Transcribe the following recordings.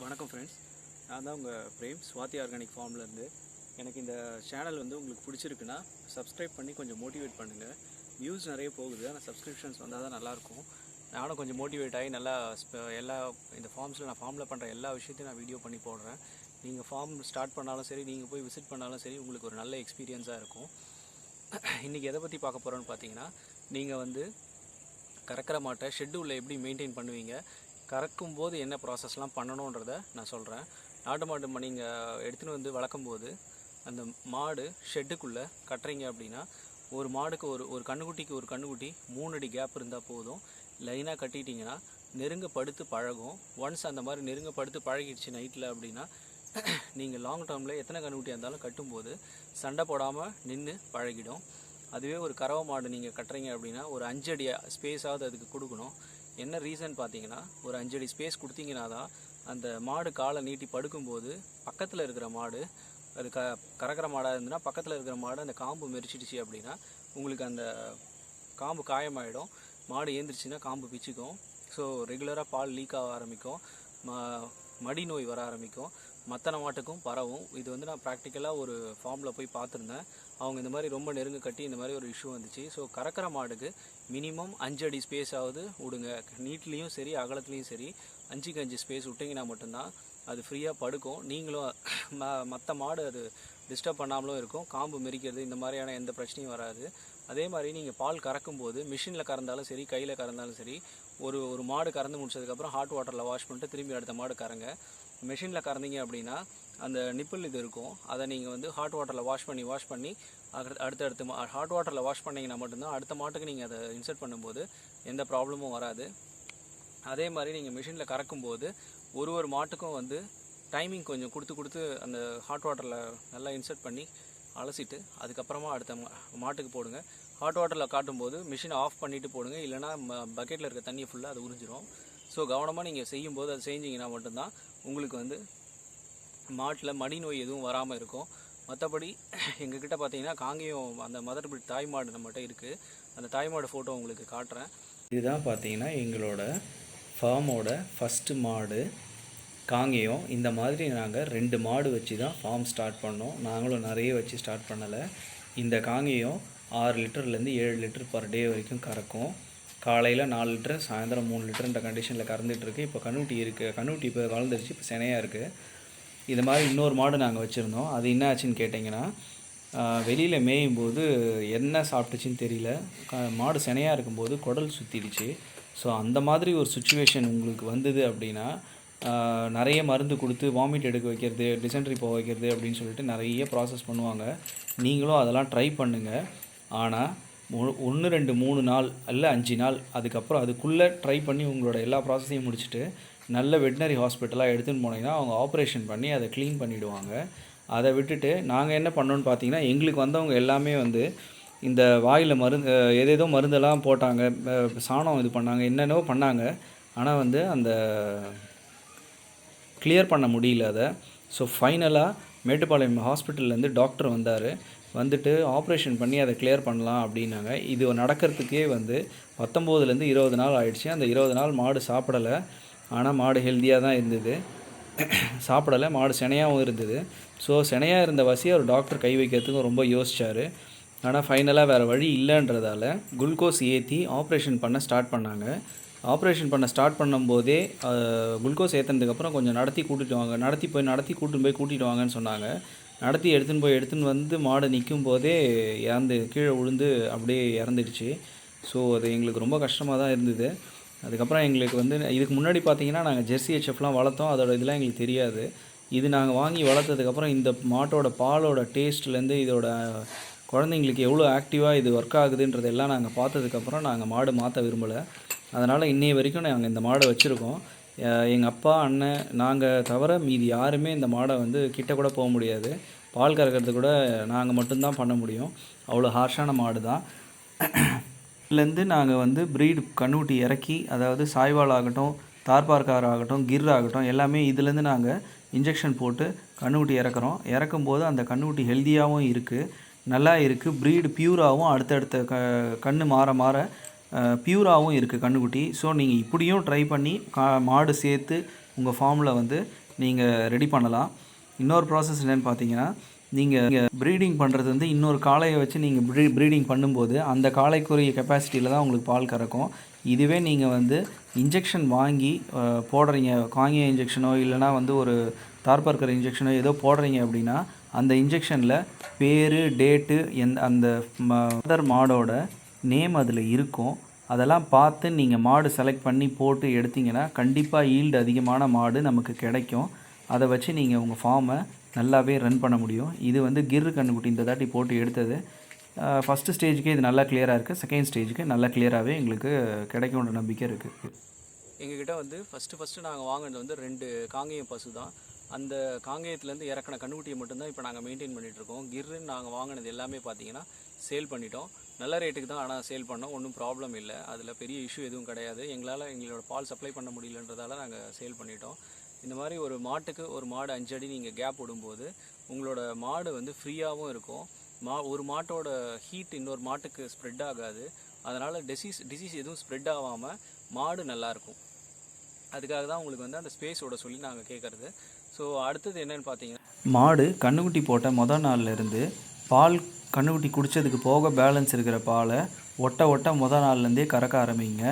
வணக்கம் ஃப்ரெண்ட்ஸ் நான் தான் உங்கள் பிரேம் சுவாதி ஆர்கானிக் ஃபார்ம்லேருந்து எனக்கு இந்த சேனல் வந்து உங்களுக்கு பிடிச்சிருக்குன்னா சப்ஸ்கிரைப் பண்ணி கொஞ்சம் மோட்டிவேட் பண்ணுங்கள் வியூஸ் நிறைய போகுது ஆனால் சப்ஸ்கிரிப்ஷன்ஸ் வந்தால் தான் நல்லாயிருக்கும். நானும் கொஞ்சம் மோட்டிவேட் ஆகி நல்லா எல்லா இந்த ஃபார்ம்ஸில் நான் ஃபார்மில் பண்ணுற எல்லா விஷயத்தையும் நான் வீடியோ பண்ணி போடுறேன். நீங்கள் ஃபார்ம் ஸ்டார்ட் பண்ணாலும் சரி நீங்கள் போய் விசிட் பண்ணாலும் சரி உங்களுக்கு ஒரு நல்ல எக்ஸ்பீரியன்ஸாக இருக்கும். இன்றைக்கி எதை பற்றி பார்க்க போகிறோன்னு பார்த்தீங்கன்னா நீங்கள் வந்து கறக்கிற மாட்டை ஷெட்யூலில் எப்படி மெயின்டைன் பண்ணுவீங்க? கறக்கும் போது என்ன ப்ராசஸ்லாம் பண்ணணுன்றத நான் சொல்கிறேன் நாட்டு மாடு நீங்கள் எடுத்துகிட்டு வந்து வளர்க்கும் போது அந்த மாடு ஷெட்டுக்குள்ளே கட்டுறீங்க அப்படின்னா ஒரு மாடுக்கு ஒரு ஒரு கண்ணுக்குட்டிக்கு ஒரு கண்ணுக்குட்டி மூணு அடி கேப் இருந்தால் போதும். லைனாக கட்டிட்டிங்கன்னா நெருங்க படுத்து பழகும். ஒன்ஸ் அந்த மாதிரி நெருங்க படுத்து பழகிடுச்சு நைட்டில் அப்படின்னா நீங்கள் லாங் டேர்மில் எத்தனை கண்ணுக்குட்டியாக இருந்தாலும் கட்டும்போது சண்டை போடாமல் நின்று பழகிடும். அதுவே ஒரு கறவை மாடு நீங்கள் கட்டுறீங்க அப்படின்னா ஒரு அஞ்சடி ஸ்பேஸாவது அதுக்கு கொடுக்கணும். என்ன ரீசன் பார்த்தீங்கன்னா ஒரு அஞ்சு அடி ஸ்பேஸ் கொடுத்தீங்கன்னா தான் அந்த மாடு காலை நீட்டி படுக்கும்போது பக்கத்தில் இருக்கிற மாடு அது க கறக்கிற மாடாக இருந்ததுன்னா பக்கத்தில் இருக்கிற மாடு அந்த காம்பு மெரிச்சிடுச்சு அப்படின்னா உங்களுக்கு அந்த காம்பு காயமாயிடும். மாடு ஏந்திரிச்சுன்னா காம்பு பிச்சுக்கும். ஸோ ரெகுலராக பால் லீக் ஆக ஆரம்பிக்கும். ம மடி நோய் வர ஆரம்பிக்கும். மத்தன மாட்டுக்கும் பரவும். இது வந்து நான் ப்ராக்டிக்கலாக ஒரு ஃபார்மில் போய் பார்த்துருந்தேன். அவங்க இந்த மாதிரி ரொம்ப நெருங்க கட்டி இந்த மாதிரி ஒரு இஷ்யூ வந்துச்சு. ஸோ கறக்கிற மாடுக்கு மினிமம் அஞ்சு அடி ஸ்பேஸ் ஆகுது விடுங்க நீட்லேயும் சரி அகலத்துலேயும் சரி அஞ்சுக்கு அஞ்சு ஸ்பேஸ் விட்டிங்கன்னா மட்டும்தான் அது ஃப்ரீயாக படுக்கும். நீங்களும் ம மற்ற மாடு அது டிஸ்டர்ப் பண்ணாமலும் இருக்கும். காம்பு மெரிக்கிறது இந்த மாதிரியான எந்த பிரச்சனையும் வராது. அதே மாதிரி நீங்கள் பால் கறக்கும்போது மிஷினில் கறந்தாலும் சரி கையில் கறந்தாலும் சரி ஒரு ஒரு மாடு கறந்து முடிச்சதுக்கப்புறம் ஹாட் வாட்டரில் வாஷ் பண்ணிட்டு திரும்பி அடுத்த மாடு கறங்க. மிஷினில் கறந்தீங்க அப்படின்னா அந்த நிப்பிள் இது இருக்கும். அதை நீங்கள் வந்து ஹாட் வாட்டரில் வாஷ் பண்ணி வாஷ் பண்ணி அடுத்த அடுத்தடுத்து ஹாட் வாட்டரில் வாஷ் பண்ணிங்கன்னா மட்டும்தான் அடுத்த மாட்டுக்கு நீங்கள் அதை இன்சர்ட் பண்ணும்போது எந்த ப்ராப்ளமும் வராது. அதே மாதிரி நீங்கள் மிஷினில் கறக்கும்போது ஒரு ஒரு மாட்டுக்கும் வந்து டைமிங் கொஞ்சம் கொடுத்து கொடுத்து அந்த ஹாட் வாட்டரில் நல்லா இன்சர்ட் பண்ணி அலசிட்டு அதுக்கப்புறமா அடுத்த மாட்டுக்கு போடுங்க. ஹாட் வாட்டரில் காட்டும்போது மிஷினை ஆஃப் பண்ணிவிட்டு போடுங்க. இல்லைனா பக்கெட்டில் இருக்க தண்ணியை ஃபுல்லாக அது உறிஞ்சிரும். ஸோ கவனமாக நீங்கள் செய்யும்போது அது செஞ்சீங்கன்னா மட்டும்தான் உங்களுக்கு வந்து மாட்டில் மடி நோய் எதுவும் வராமல் இருக்கும். மற்றபடி எங்ககிட்ட பார்த்தீங்கன்னா காங்கேயம் அந்த மதர் பிட் தாய் மாடு நம்மகிட்ட இருக்குது அந்த தாய் மாடு ஃபோட்டோ உங்களுக்கு காட்டுறேன். இதுதான் பார்த்தீங்கன்னா எங்களோட ஃபார்மோட ஃபஸ்ட்டு மாடு. காங்கேயம் இந்த மாதிரி நாங்கள் ரெண்டு மாடு வச்சு தான் ஃபார்ம் ஸ்டார்ட் பண்ணோம். நாங்களும் நிறைய வச்சு ஸ்டார்ட் பண்ணலை. இந்த காங்கேயம் ஆறு லிட்டர்லேருந்து ஏழு லிட்டர் பர் டே வரைக்கும் கறக்கும். காலையில் நாலு லிட்டர் சாயந்தரம் மூணு லிட்டர்ன்ற கண்டிஷனில் கறந்துட்டுருக்கு இப்போ கண்ணூட்டி இருக்குது கண்ணூட்டி இப்போ கலந்துருச்சு இப்போ செனையாக இருக்குது இது மாதிரி இன்னொரு மாடு நாங்கள் வச்சுருந்தோம். அது என்ன ஆச்சுன்னு கேட்டிங்கன்னா வெளியில் மேயும் போது என்ன சாப்பிட்டுச்சின்னு தெரியல. க- மாடு செனையாக இருக்கும்போது குடல் சுற்றிடுச்சு ஸோ அந்த மாதிரி ஒரு சுச்சுவேஷன் உங்களுக்கு வந்தது அப்படின்னா நிறைய மருந்து கொடுத்து வாமிட் எடுக்க வைக்கிறது டிசென்ட்ரி போக வைக்கிறது அப்படின்னு சொல்லிட்டு நிறைய ப்ராசஸ் பண்ணுவாங்க. நீங்களும் அதெல்லாம் ட்ரை பண்ணுங்கள் ஆனால் ஒன்று ரெண்டு மூணு நாள் இல்லை அஞ்சு நாள் அதுக்கப்புறம் அதுக்குள்ளே ட்ரை பண்ணி உங்களோட எல்லா ப்ராசஸையும் முடிச்சுட்டு நல்ல வெட்டினரி ஹாஸ்பிட்டலாக எடுத்துன்னு போனீங்கன்னா அவங்க ஆப்ரேஷன் பண்ணி அதை க்ளீன் பண்ணிவிடுவாங்க அதை விட்டுட்டு நாங்கள் என்ன பண்ணோன்னு பார்த்தீங்கன்னா எங்களுக்கு வந்தவங்க எல்லாமே வந்து இந்த வாயில் மருந்து எதேதோ ஏதேதோ மருந்தெல்லாம் போட்டாங்க சாணம் இது பண்ணாங்க என்னென்னவோ பண்ணாங்க. ஆனால் வந்து அந்த கிளியர் பண்ண முடியல அதை. ஸோ ஃபைனலாக மேட்டுப்பாளையம் ஹாஸ்பிட்டல்லேருந்து டாக்டர் வந்தார். வந்துட்டு ஆப்ரேஷன் பண்ணி அதை கிளியர் பண்ணலாம் அப்படின்னாங்க. இது நடக்கிறதுக்கே வந்து பத்தொம்போதுலேருந்து இருபது நாள் ஆயிடுச்சு. அந்த இருபது நாள் மாடு சாப்பிடலை. ஆனால் மாடு ஹெல்த்தியாக தான் இருந்தது. சாப்பிடலை. மாடு சினையாகவும் இருந்தது. ஸோ சினையாக இருந்த வசி அவர் டாக்டர் கை வைக்கிறதுக்கும் ரொம்ப யோசிச்சார். ஆனால் ஃபைனலாக வேறு வழி இல்லைன்றதால குளுக்கோஸ் ஏற்றி ஆப்ரேஷன் பண்ண ஸ்டார்ட் பண்ணாங்க. ஆப்ரேஷன் பண்ண ஸ்டார்ட் பண்ணும்போதே குளுக்கோஸ் ஏற்றினதுக்கப்புறம் கொஞ்சம் நடத்தி கூட்டிகிட்டு வாங்க. நடத்தி போய் நடத்தி கூட்டின்னு போய் கூட்டிகிட்டு வாங்கன்னு சொன்னாங்க. நடத்தி எடுத்துன்னு போய் எடுத்துன்னு வந்து மாடு நிற்கும் போதே இறந்து கீழே விழுந்து அப்படியே இறந்துடுச்சு. ஸோ அது எங்களுக்கு ரொம்ப கஷ்டமாக தான் இருந்தது. அதுக்கப்புறம் எங்களுக்கு வந்து இதுக்கு முன்னாடி பார்த்தீங்கன்னா நாங்கள் ஜெர்சி ஹெச்எஃப்லாம் வளர்த்தோம். அதோட இதெல்லாம் எங்களுக்கு தெரியாது. இது நாங்கள் வாங்கி வளர்த்ததுக்கப்புறம் இந்த மாட்டோட பாலோட டேஸ்ட்லேருந்து இதோட குழந்தைங்களுக்கு எவ்வளோ ஆக்டிவாக இது ஒர்க் ஆகுதுன்றதெல்லாம் நாங்கள் பார்த்ததுக்கப்புறம் நாங்கள் மாடு மாற்ற விரும்பலை. அதனால் இன்னைய வரைக்கும் நாங்கள் இந்த மாடை வச்சுருக்கோம். எங்கள் அப்பா அண்ணன் நாங்கள் தவிர மீதி யாருமே இந்த மாடை வந்து கிட்ட கூட போக முடியாது. பால் கறக்கிறது கூட நாங்கள் மட்டும்தான் பண்ண முடியும். அவ்வளோ ஹார்ஷான மாடு தான். இதுலேருந்து நாங்கள் வந்து ப்ரீடு கண்ணூட்டி இறக்கி அதாவது சாய்வால் ஆகட்டும் தார்பார்க்கார் ஆகட்டும் கிர் ஆகட்டும் எல்லாமே இதுலேருந்து நாங்கள் இன்ஜெக்ஷன் போட்டு கண்ணூட்டி இறக்குறோம். இறக்கும்போது அந்த கண்ணுக்குட்டி ஹெல்த்தியாகவும் இருக்குது நல்லா இருக்குது ப்ரீடு பியூராகவும் அடுத்தடுத்த க கண் மாற மாற பியூராகவும் இருக்குது கண்ணுக்குட்டி. ஸோ நீங்கள் இப்படியும் ட்ரை பண்ணி கா மாடு சேர்த்து உங்கள் ஃபார்மில் வந்து நீங்கள் ரெடி பண்ணலாம். இன்னொரு ப்ராசஸ் என்னென்னு பார்த்தீங்கன்னா நீங்கள் நீங்கள் ப்ரீடிங் பண்ணுறது வந்து இன்னொரு காளையை வச்சு நீங்கள் ப்ரீ ப்ரீடிங் பண்ணும்போது அந்த காளைக்குரிய கெப்பாசிட்டியில் தான் உங்களுக்கு பால் கறக்கும். இதுவே நீங்கள் வந்து இன்ஜெக்ஷன் வாங்கி போடுறீங்க. காங்கிய இன்ஜெக்ஷனோ இல்லைனா வந்து ஒரு தார்பர்க்கர் இன்ஜெக்ஷனோ ஏதோ போடுறீங்க அப்படின்னா அந்த இன்ஜெக்ஷனில் பேர் டேட்டு எந்த அந்த மதர் மாடோட நேம் அதில் இருக்கும். அதெல்லாம் பார்த்து நீங்கள் மாடு செலக்ட் பண்ணி போட்டு எடுத்தீங்கன்னா கண்டிப்பாக ஈல்டு அதிகமான மாடு நமக்கு கிடைக்கும். அதை வச்சு நீங்கள் உங்கள் ஃபார்மை நல்லாவே ரன் பண்ண முடியும். இது வந்து கிர்ரு கண்ணுக்குட்டி இந்த தாட்டி போட்டு எடுத்தது. ஃபஸ்ட்டு ஸ்டேஜுக்கே இது நல்லா கிளியராக இருக்குது செகண்ட் ஸ்டேஜுக்கு நல்லா கிளியராகவே எங்களுக்கு கிடைக்கும்ன்ற நம்பிக்கை இருக்குது எங்ககிட்ட வந்து ஃபஸ்ட்டு ஃபஸ்ட்டு நாங்கள் வாங்கினது வந்து ரெண்டு காங்கேயம் பசு தான். அந்த காங்கேயத்துலேருந்து இறக்கின கண்ணுக்குட்டியை மட்டும்தான் இப்போ நாங்கள் மெயின்டைன் பண்ணிகிட்ருக்கோம் கிர்ருன்னு நாங்கள் வாங்கினது எல்லாமே பார்த்தீங்கன்னா சேல் பண்ணிட்டோம். நல்ல ரேட்டுக்கு தான் ஆனால் சேல் பண்ணோம். ஒன்றும் ப்ராப்ளம் இல்லை. அதில் பெரிய இஷ்யூ எதுவும் கிடையாது. எங்களால் எங்களோட பால் சப்ளை பண்ண முடியலன்றதால நாங்கள் சேல் பண்ணிட்டோம். இந்த மாதிரி ஒரு மாட்டுக்கு ஒரு மாடு அஞ்சு அடி நீங்கள் கேப் விடும்போது உங்களோட மாடு வந்து ஃப்ரீயாகவும் இருக்கும். மா ஒரு மாட்டோட ஹீட் இன்னொரு மாட்டுக்கு ஸ்ப்ரெட் ஆகாது. அதனால் டிசீஸ் டிசீஸ் எதுவும் ஸ்ப்ரெட் ஆகாமல் மாடு நல்லாயிருக்கும் அதுக்காக தான் உங்களுக்கு வந்து அந்த ஸ்பேஸோட சொல்லி நாங்கள் கேட்குறது ஸோ அடுத்தது என்னன்னு பார்த்தீங்கன்னா மாடு கண்ணுக்குட்டி போட்ட மொதல் நாள்ல இருந்து பால் கண்ணுக்குட்டி குடித்ததுக்கு போக பேலன்ஸ் இருக்கிற பாலை ஒட்ட ஒட்ட மொதல் நாள்லேருந்தே கறக்க ஆரம்பிங்க.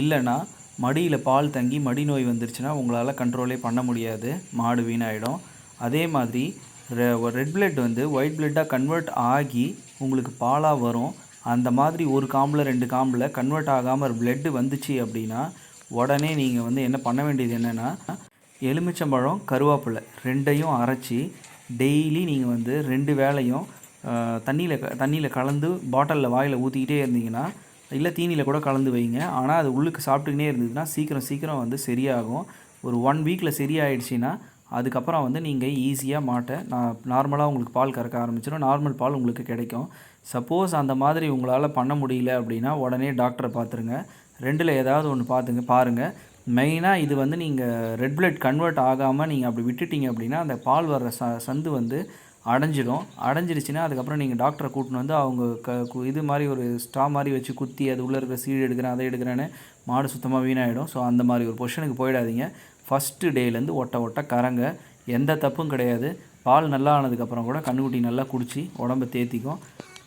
இல்லைன்னா மடியில் பால் தங்கி மடி நோய் வந்துருச்சுன்னா உங்களால் கண்ட்ரோலே பண்ண முடியாது. மாடு வீணாயிடும். அதே மாதிரி ரெட் பிளட் வந்து ஒயிட் பிளட்டாக கன்வெர்ட் ஆகி உங்களுக்கு பாலாக வரும். அந்த மாதிரி ஒரு காம்பில் ரெண்டு காம்பில் கன்வெர்ட் ஆகாமல் பிளட்டு வந்துச்சு அப்படின்னா உடனே நீங்கள் வந்து என்ன பண்ண வேண்டியது என்னென்னா எலுமிச்சம்பழம் கருவேப்பிலை ரெண்டையும் அரைச்சி டெய்லி நீங்கள் வந்து ரெண்டு வேளையும் தண்ணியில் தண்ணியில் கலந்து பாட்டிலில் வாயில் ஊற்றிக்கிட்டே இருந்தீங்கன்னா இல்லை தீனியில் கூட கலந்து வைங்க. ஆனால் அது உள்ளுக்கு சாப்பிட்டுக்கினே இருந்ததுன்னா சீக்கிரம் சீக்கிரம் வந்து சரியாகும். ஒரு ஒன் வீக்கில் சரியாயிடுச்சின்னா அதுக்கப்புறம் வந்து நீங்கள் ஈஸியாக மாட்டை நான் நார்மலாக உங்களுக்கு பால் கறக்க ஆரம்பிச்சிடும். நார்மல் பால் உங்களுக்கு கிடைக்கும். சப்போஸ் அந்த மாதிரி உங்களால் பண்ண முடியல அப்படின்னா உடனே டாக்டரை பார்த்துருங்க ரெண்டில் ஏதாவது ஒன்று பார்த்துங்க பாருங்கள் மெயினாக இது வந்து நீங்கள் ரெட் பிளட் கன்வெர்ட் ஆகாமல் நீங்கள் அப்படி விட்டுட்டீங்க அப்படின்னா அந்த பால் வர்ற ச சந்து வந்து அடைஞ்சிடும். அடைஞ்சிருச்சுன்னா அதுக்கப்புறம் நீங்கள் டாக்டரை கூட்டின்னு வந்து அவங்க க கு- இது மாதிரி ஒரு ஸ்டா மாதிரி வச்சு குத்தி அது உள்ளே இருக்கிற சீடு எடுக்கிறேன் அதை எடுக்கிறேன்னு மாடு சுத்தமாக வீணாயிடும். ஸோ அந்த மாதிரி ஒரு பொஷனுக்கு போயிடாதீங்க. ஃபஸ்ட்டு டேலேருந்து ஒட்ட ஒட்ட கறங்க எந்த தப்பும் கிடையாது. பால் நல்லா ஆனதுக்கப்புறம் கூட கண்ணுக்குட்டி நல்லா குடிச்சு உடம்ப தேத்திக்கும்.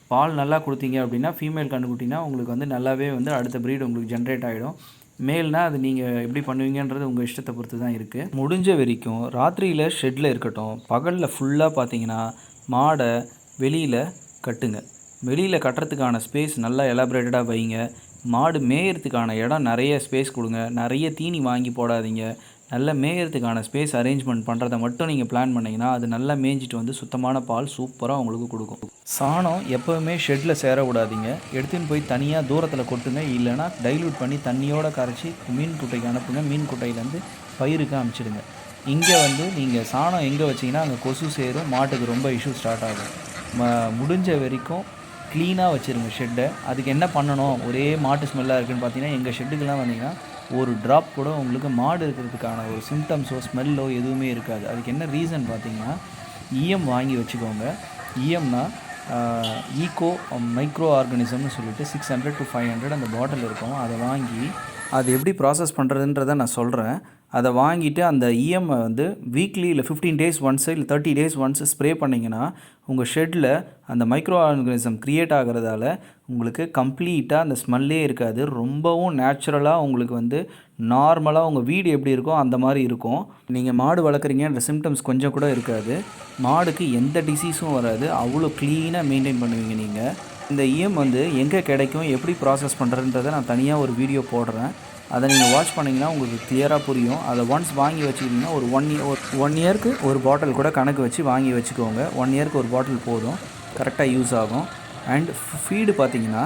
பால் நல்லா கொடுத்தீங்க அப்படின்னா ஃபீமேல் கண்ணுக்குட்டினா உங்களுக்கு வந்து நல்லாவே வந்து அடுத்த ப்ரீடு உங்களுக்கு ஜென்ரேட் ஆகிடும் மேல்னா அது நீங்கள் எப்படி பண்ணுவீங்கன்றது உங்கள் இஷ்டத்தை பொறுத்து தான் இருக்குது முடிஞ்ச வரைக்கும் ராத்திரியில் ஷெட்டில் இருக்கட்டும் பகலில் ஃபுல்லாக பார்த்தீங்கன்னா மாடை வெளியில் கட்டுங்க. வெளியில் கட்டுறதுக்கான ஸ்பேஸ் நல்லா எலாபரேட்டடாக வைங்க. மாடு மேயறதுக்கான இடம் நிறைய ஸ்பேஸ் கொடுங்க. நிறைய தீனி வாங்கி போடாதீங்க. நல்ல மேயறதுக்கான ஸ்பேஸ் அரேஞ்ச்மெண்ட் பண்ணுறதை மட்டும் நீங்கள் பிளான் பண்ணிங்கன்னா அது நல்லா மேய்ஞ்சிட்டு வந்து சுத்தமான பால் சூப்பராக உங்களுக்கு கொடுக்கும். சாணம் எப்போவுமே ஷெட்டில் சேரவிடாதீங்க எடுத்துன்னு போய் தனியாக தூரத்தில் கொட்டுங்க. இல்லைன்னா டைல்யூட் பண்ணி தண்ணியோடு கரைச்சி மீன் குட்டைக்கு அனுப்புங்க. மீன் குட்டையிலேருந்து பயிருக்கு அனுப்பிச்சிடுங்க இங்கே வந்து நீங்கள் சாணம் எங்கே வச்சிங்கன்னா அங்கே கொசு சேரும். மாட்டுக்கு ரொம்ப இஷ்யூ ஸ்டார்ட் ஆகும். ம- முடிஞ்ச வரைக்கும் க்ளீனாக வச்சுருங்க ஷெட்டை அதுக்கு என்ன பண்ணணும்? ஒரே மாட்டு ஸ்மெல்லாக இருக்குதுன்னு பார்த்தீங்கன்னா எங்கள் ஷெட்டுக்கெல்லாம் வந்தீங்கன்னா ஒரு ட்ராப் கூட உங்களுக்கு மாடு இருக்கிறதுக்கான ஒரு சிம்டம்ஸோ ஸ்மெல்லோ எதுவுமே இருக்காது. அதுக்கு என்ன ரீசன் பார்த்தீங்கன்னா இஎம் வாங்கி வச்சுக்கோங்க. இஎம்னா ஈகோ மைக்ரோ ஆர்கானிசம்னு சொல்லிட்டு six hundred to five hundred அந்த பாட்டில் இருக்கும். அதை வாங்கி அது எப்படி ப்ராசஸ் பண்ணுறதுன்றதை நான் சொல்கிறேன் அதை வாங்கிட்டு அந்த இஎம்ஐ வந்து வீக்லி இல்லை ஃபிஃப்டீன் டேஸ் ஒன்ஸ் இல்லை தேர்ட்டி டேஸ் ஒன்ஸ் ஸ்ப்ரே பண்ணிங்கன்னா உங்கள் ஷெட்டில் அந்த மைக்ரோ ஆர்கனிசம் க்ரியேட் ஆகிறதால உங்களுக்கு கம்ப்ளீட்டாக அந்த ஸ்மெல்லே இருக்காது. ரொம்பவும் நேச்சுரலாக உங்களுக்கு வந்து நார்மலாக உங்கள் வீடு எப்படி இருக்கோ அந்த மாதிரி இருக்கும். நீங்கள் மாடு வளர்க்குறீங்கன்ற சிம்டம்ஸ் கொஞ்சம் கூட இருக்காது. மாடுக்கு எந்த டிசீஸும் வராது. அவ்வளோ க்ளீனாக மெயின்டைன் பண்ணுவீங்க நீங்கள் இந்த இஎம் வந்து எங்கே கிடைக்கும் எப்படி ப்ராசஸ் பண்ணுறதுன்றதை நான் தனியாக ஒரு வீடியோ போடுறேன். அதை நீங்கள் வாட்ச் பண்ணிங்கன்னா உங்களுக்கு கிளியராக புரியும். அதை ஒன்ஸ் வாங்கி வச்சுக்கிட்டிங்கன்னா ஒரு ஒன் இயர் ஒன் இயர்க்கு ஒரு பாட்டில் கூட கணக்கு வச்சு வாங்கி வச்சுக்கோங்க. ஒன் இயர்க்கு ஒரு பாட்டில் போதும். கரெக்டாக யூஸ் ஆகும். அண்ட் ஃபீடு பார்த்தீங்கன்னா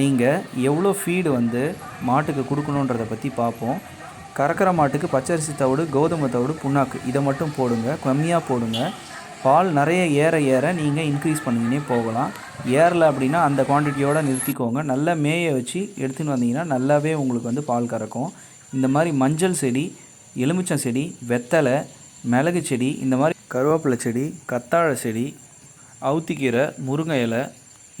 நீங்கள் எவ்வளோ ஃபீடு வந்து மாட்டுக்கு கொடுக்கணுன்றதை பற்றி பார்ப்போம் கறக்கிற மாட்டுக்கு பச்சரிசி தவிடு கோதுமை தவிடு புண்ணாக்கு இதை மட்டும் போடுங்க. கம்மியாக போடுங்க. பால் நிறைய ஏற ஏற நீங்கள் இன்க்ரீஸ் பண்ணிக்கினே போகலாம். ஏறல அப்படின்னா அந்த குவான்டிட்டியோடு நிறுத்திக்கோங்க. நல்லா மேய வச்சு எடுத்துன்னு வந்தீங்கன்னா நல்லாவே உங்களுக்கு வந்து பால் கறக்கும். இந்த மாதிரி மஞ்சள் செடி எலுமிச்சம் செடி வெத்தலை மிளகு செடி இந்த மாதிரி கருவேப்பிலை செடி கத்தாழை செடி அவுத்திக்கீரை முருங்கை இலை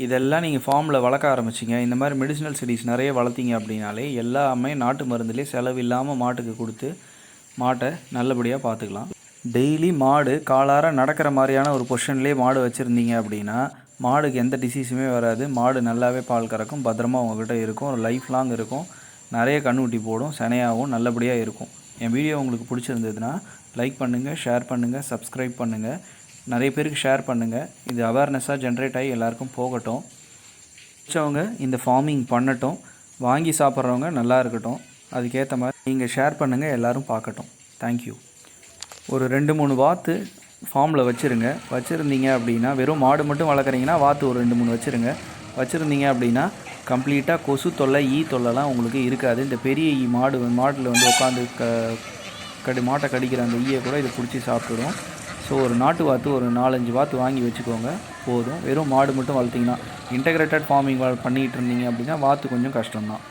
இதெல்லாம் நீங்கள் ஃபார்மில் வளர்க்க ஆரம்பிச்சிங்க. இந்த மாதிரி மெடிசினல் செடிஸ் நிறைய வளர்த்தீங்க அப்படின்னாலே எல்லாமே நாட்டு மருந்துலேயே செலவு இல்லாமல் மாட்டுக்கு கொடுத்து மாட்டை நல்லபடியாக பார்த்துக்கலாம். டெய்லி மாடு காலார நடக்கிற மாதிரியான ஒரு பொஷன்லேயே மாடு வச்சுருந்தீங்க அப்படின்னா மாடுக்கு எந்த டிசீஸுமே வராது. மாடு நல்லாவே பால் கறக்கும் பத்திரமா உங்ககிட்ட இருக்கும் ஒரு லைஃப் லாங் இருக்கும். நிறைய கண்ணுக்குட்டி போடும் சினையாகவும் நல்லபடியாக இருக்கும். என் வீடியோ உங்களுக்கு பிடிச்சிருந்ததுன்னா லைக் பண்ணுங்கள் ஷேர் பண்ணுங்கள் சப்ஸ்கிரைப் பண்ணுங்கள் நிறைய பேருக்கு ஷேர் பண்ணுங்கள் இது அவேர்னஸாக ஜென்ரேட் ஆகி எல்லாருக்கும் போகட்டும். பிடிச்சவங்க இந்த ஃபார்மிங் பண்ணட்டும். வாங்கி சாப்பிட்றவங்க நல்லா இருக்கட்டும். அதுக்கேற்ற மாதிரி நீங்கள் ஷேர் பண்ணுங்கள் எல்லோரும் பார்க்கட்டும். தேங்க்யூ ஒரு ரெண்டு மூணு வாத்து ஃபார்மில் வச்சுருங்க. வச்சுருந்தீங்க அப்படின்னா வெறும் மாடு மட்டும் வளர்க்குறீங்கன்னா வாத்து ஒரு ரெண்டு மூணு வச்சுருங்க. வச்சுருந்தீங்க அப்படின்னா கம்ப்ளீட்டாக கொசு தொல்லை ஈ தொல்லைலாம் உங்களுக்கு இருக்காது. இந்த பெரிய ஈ மாடு மாட்டில் வந்து உட்காந்து க கடி மாட்டை கடிக்கிற அந்த ஈயை கூட இதை பிடிச்சி சாப்பிட்டுடும் ஸோ ஒரு நாட்டு வாத்து ஒரு நாலஞ்சு வாத்து வாங்கி வச்சுக்கோங்க. போதும். வெறும் மாடு மட்டும் வளர்த்திங்கன்னா இன்டகிரேட்டட் ஃபார்மிங் பண்ணிகிட்டு இருந்தீங்க அப்படின்னா வாத்து கொஞ்சம் கஷ்டம்தான்.